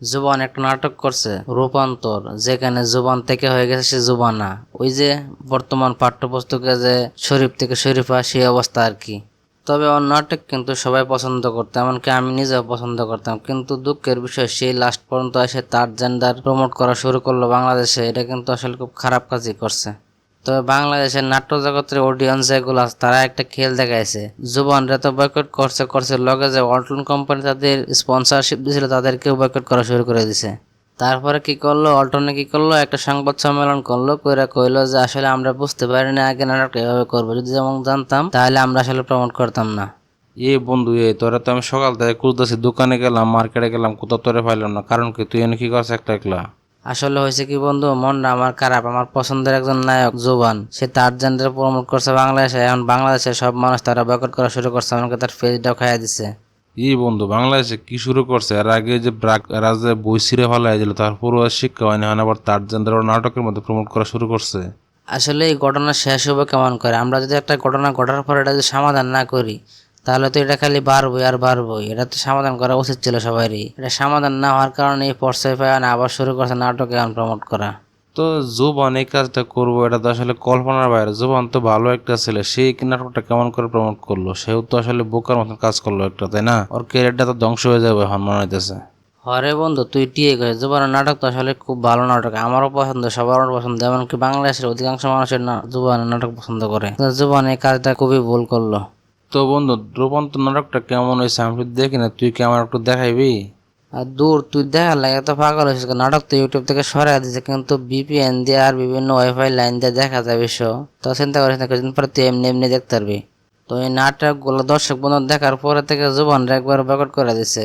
জুবান একটা নাটক করছে, রূপান্তর, যেখানে জুবান থেকে হয়ে গেছে সে জুবানা। ওই যে বর্তমান পাঠ্যপুস্তকে যে শরীফ থেকে শরীফা সেই অবস্থা আর কি। তবে ওর নাটক কিন্তু সবাই পছন্দ করতো, এমনকি আমি নিজেও পছন্দ করতাম। কিন্তু দুঃখের বিষয়, সেই লাস্ট পর্যন্ত এসে তার জেন্ডার প্রমোট করা শুরু করল বাংলাদেশে, এটা কিন্তু আসলে খুব খারাপ কাজই করছে। তবে বাংলাদেশের নাট্য জগতের অডিয়েন্স যেগুলো আছে তারা একটা খেল দেখাইছে। যুবনরা তো বয়কট করছে করছে, লগে যে অল্টন কোম্পানি তাদের স্পন্সরশিপ দিয়েছিল তাদেরকেও বয়কট করা শুরু করে দিছে। তারপরে কি করল? অল্টনে কি করল? একটা সংবাদ সম্মেলন করল, কইরা কইলো যে আসলে আমরা বুঝতে পারিনি আগে নাটকটা এভাবে করব। যদি যেমন জানতাম, তাহলে আমরা আসলে প্রমোট করতাম না। এ বন্ধু, এ তোরা তো আমি সকাল থেকে খুঁজতেছি, দোকানে গেলাম মার্কেটে গেলাম, কোথাও তোরে পাইলাম না। কারণ কি, তুই এনে কি করছ একটা একলা? আসলে হয়েছে কি বন্ধু? মনটা আমার খারাপ। আমার পছন্দের একজন নায়ক জুবান। সে তার জেন্ডার প্রমোট করছে বাংলাদেশে। এখন বাংলাদেশের সব মানুষ তারা বয়কট করা শুরু করছে। আমাকে তার ফেসটাও খাইয়া দিছে। এই বন্ধু বাংলাদেশে কি শুরু করছে? এর আগে যে ব্রাক যে বই ফেলাই দিল তারপরও আর শিক্ষা হয়নি। হয় আবার তার জেন্ডার নাটকের মধ্যে প্রমোট করা শুরু করছে। আসলে এই ঘটনা শেষ হবে কেমন করে? আমরা যদি একটা ঘটনা ঘটার পর এটা যদি সমাধান না করি তাহলে তো এটা খালি বাড়বই আর বাড়বই। এটা তো সমাধান করা উচিত ছিল সবারই। এটা সমাধান না হওয়ার কারণে এই পর্যায়ে পায় না আবার শুরু করছে নাটকে প্রমোট করা। তো জুবান এই কাজটা করব এটা তো আসলে কল্পনার বাইরে। জুবান তো ভালো একটা ছেলে সেই নাটকটা কেমন করে প্রমোট করল? সেও তো আসলে বোকার মতন কাজ করল একটা তাই না? ওর ক্যারিয়ারটা তো ধ্বংস হয়ে যাবে এখন মনে হইতেছে। হরে বন্ধু তুই ঠিক হয়ে জুবানের নাটক তো আসলে খুব ভালো নাটক। আমারও পছন্দ সবারও পছন্দ। এমনকি বাংলাদেশের অধিকাংশ মানুষের না জুবানের নাটক পছন্দ করে। জুবান এই কাজটা খুবই ভুল করল। তো বন্ধু রূপান্তর নাটকটা কেমন হয়েছে আমি দেখি না তুই কি আমার একটু দেখাইবি আর দূর তুই দেখার লাগে তো পাগল হয়েছিস নাটক তো ইউটিউব থেকে সরাই দিচ্ছে কিন্তু বিপিএন দিয়ে আর বিভিন্ন ওয়াইফাই লাইন দিয়ে দেখা যায় বিশ্ব। তো চিন্তা করিস না কিছুদিন পরে তুই এমনি এমনি দেখতে পারবি। তো এই নাটকগুলো দর্শক বন্ধু দেখার পরে থেকে জুবানরা একবার বয়কট করে দিছে।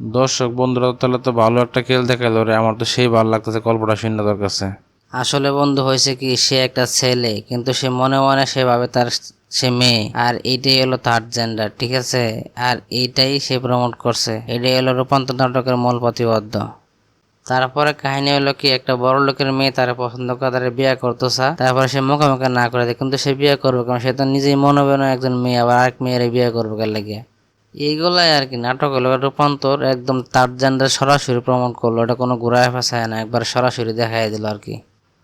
দর্শক বন্ধুরা তাহলে তো ভালো একটা খেল দেখাইলো রে আমার তো সেই ভালো লাগতেছে গল্পটা শুনে তোর কাছে। আসলে বন্ধু হয়েছে কি সে একটা ছেলে কিন্তু সে মনে মনে সেভাবে তার সে মেয়ে। আর এইটাই হলো থার্ড জেন্ডার ঠিক আছে? আর এইটাই সে প্রমোট করছে। এটাই হলো রূপান্তর নাটকের মূল প্রতিবদ্ধ তারপরে কাহিনী হলো কি, একটা বড় লোকের মেয়ে তারা পছন্দ করে তারা বিয়ে করতো চা তারপরে সে মুখোমুখি না করে দেয়, কিন্তু সে বিয়ে করবে কারণ সে তো নিজেই মনোবেন একজন মেয়ে, আবার আরেক মেয়ের বিয়ে করবে কার লাগে? এইগুলাই আর কি, নাটক হলো। রূপান্তর একদম তার জেন্ডার সরাসরি প্রমোট করল। এটা কোনো ঘুরায় ফাঁসায় না, একবার সরাসরি দেখাই দিল আর কি।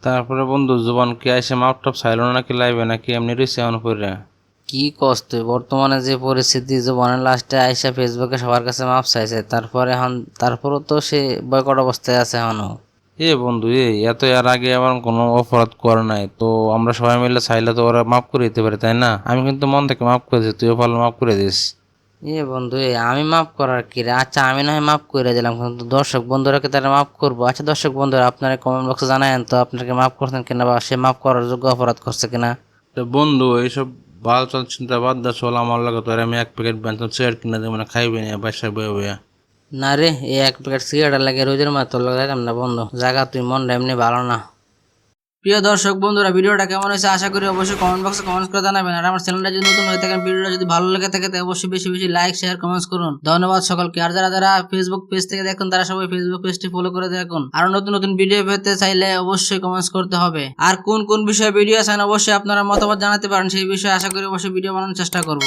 তারপরে বন্ধু জুবান কি আইসে মাপটপ চাইলো নাকি লাইবে নাকি এমনি রয়েছে এমন করে কি কষ্ট বর্তমানে যে পরিস্থিতি জীবনের লাস্টে আইসা ফেসবুকে সবার কাছে মাপ চাইছে। তারপরে এখন তারপরও তো সে বয়কট অবস্থায় আছে এখনও এ বন্ধু এ এত এর আগে আমার কোনো অপরাধ করে নাই। তো আমরা সবাই মিলে চাইলে তো ওরা মাফ করে দিতে পারে তাই না? আমি কিন্তু মন থেকে মাফ করে দিই তুইও ভালো মাফ করে দিস। এ বন্ধু আমি মাফ করার কি রে? আচ্ছা আমি না হয় মাফ করে দিলাম কিন্তু দর্শক বন্ধুরাকে তারা মাফ করব? আচ্ছা দর্শক বন্ধুরা আপনারা কমেন্ট বক্সে জানায়েন তো আপনাকে মাফ করছেন কিনা বা সে মাফ করার যোগ্য অপরাধ করছে কিনা? তো বন্ধু এইসব ভালো চল চিন্তা বাদ দা চল আমার লাগে তোর আমি এক প্যাকেট বেতন চেয়ার কিনে দেবো না খাইবে না বাসায় বয়ে বয়ে। না রে এই এক প্যাকেট সিগারেট লাগে রোজের মাত্র লাগাইলাম না বন্ধু জায়গা তুই মনটা এমনি ভালো না। প্রিয় দর্শক বন্ধুরা, ভিডিওটা কেমন হয়েছে আশা করি অবশ্যই কমেন্ট বক্সে কমেন্টস করে জানাবেন। আর আমার চ্যানেলটা যদি নতুন হয়ে থাকেন, ভিডিওটা যদি ভালো লেগে থাকে, তাহলে অবশ্যই বেশি বেশি লাইক শেয়ার কমেন্টস করুন। ধন্যবাদ সকলকে। আর যারা যারা ফেসবুক পেজ থেকে দেখুন, তারা সবাই ফেসবুক পেজটি ফলো করে দেখুন। আর নতুন নতুন ভিডিও পেতে চাইলে অবশ্যই কমেন্টস করতে হবে। আর কোন কোন বিষয়ে ভিডিও চান অবশ্যই আপনারা মতামত জানাতে পারেন। সেই বিষয়ে আশা করি অবশ্যই ভিডিও বানানোর চেষ্টা করব।